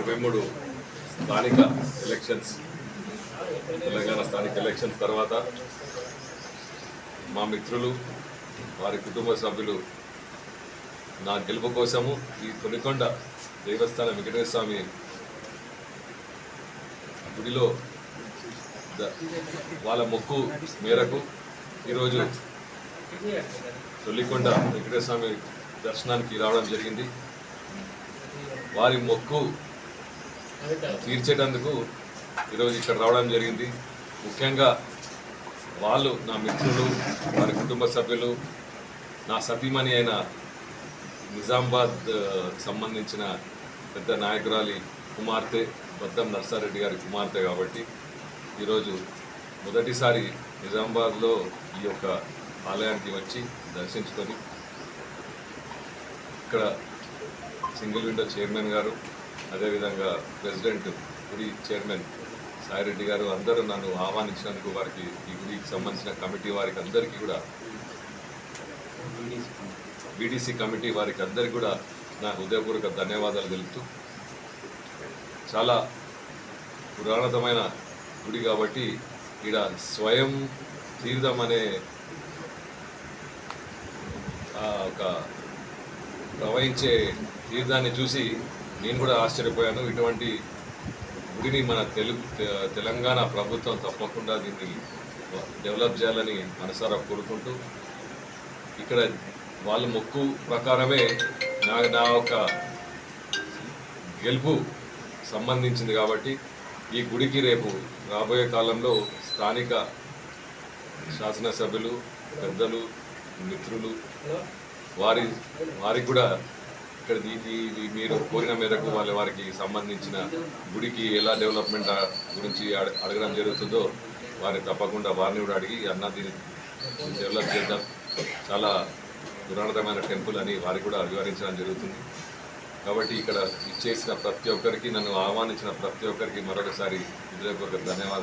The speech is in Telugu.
ఇరవై మూడు స్థానిక ఎలక్షన్స్ తెలంగాణ స్థానిక ఎలక్షన్స్ తర్వాత మా మిత్రులు వారి కుటుంబ సభ్యులు నా గెలుపు కోసము ఈ తొలికొండ దేవస్థానం వెంకటేశ్వర స్వామి గుడిలో వాళ్ళ మొక్కు మేరకు ఈరోజు తొలికొండ వెంకటేశ్వర స్వామి దర్శనానికి రావడం జరిగింది. వారి మొక్కు తీర్చేటందుకు ఈరోజు ఇక్కడ రావడం జరిగింది. ముఖ్యంగా వాళ్ళు నా మిత్రులు వారి కుటుంబ సభ్యులు నా సతీమణి అయిన నిజామాబాద్ సంబంధించిన పెద్ద నాయకురాలి కుమార్తె బద్దం నర్సారెడ్డి గారి కుమార్తె కాబట్టి ఈరోజు మొదటిసారి నిజామాబాద్లో ఈ యొక్క ఆలయానికి వచ్చి దర్శించుకొని ఇక్కడ సింగిల్ విండో చైర్మన్ గారు అదేవిధంగా ప్రెసిడెంట్ గుడి చైర్మన్ సాయిరెడ్డి గారు అందరూ నన్ను ఆహ్వానించినందుకు వారికి ఈ గుడికి సంబంధించిన కమిటీ వారికి అందరికీ కూడా బీడీసీ కమిటీ వారికి అందరికీ కూడా నా హృదయపూర్వక ధన్యవాదాలు తెలుపుతూ చాలా పురాణతమైన గుడి కాబట్టి ఇక్కడ స్వయం తీర్థం అనే ఒక ప్రవహించే తీర్థాన్ని చూసి నేను కూడా ఆశ్చర్యపోయాను. ఇటువంటి గుడిని మన తెలుగు తెలంగాణ ప్రభుత్వం తప్పకుండా దీన్ని డెవలప్ చేయాలని మనసారా కోరుకుంటూ ఇక్కడ వాళ్ళ మొక్కు ప్రకారమే నా నా యొక్క గెలుపు సంబంధించింది కాబట్టి ఈ గుడికి రేపు రాబోయే కాలంలో స్థానిక శాసనసభ్యులు పెద్దలు మిత్రులు వారి వారికి కూడా ఇక్కడ ఈ- మీరు కోరిన మేరకు వాళ్ళ వారికి సంబంధించిన గుడికి ఎలా డెవలప్మెంట్ గురించి అడగడం జరుగుతుందో వారిని తప్పకుండా వారిని కూడా అడిగి అన్న దీన్ని డెవలప్ చేద్దాం. చాలా పురాణతమైన టెంపుల్ అని వారికి కూడా వివరించడం జరుగుతుంది. కాబట్టి ఇక్కడ ఇచ్చేసిన ప్రతి ఒక్కరికి నన్ను ఆహ్వానించిన ప్రతి ఒక్కరికి మరొకసారి హృదయపూర్వక ధన్యవాదాలు.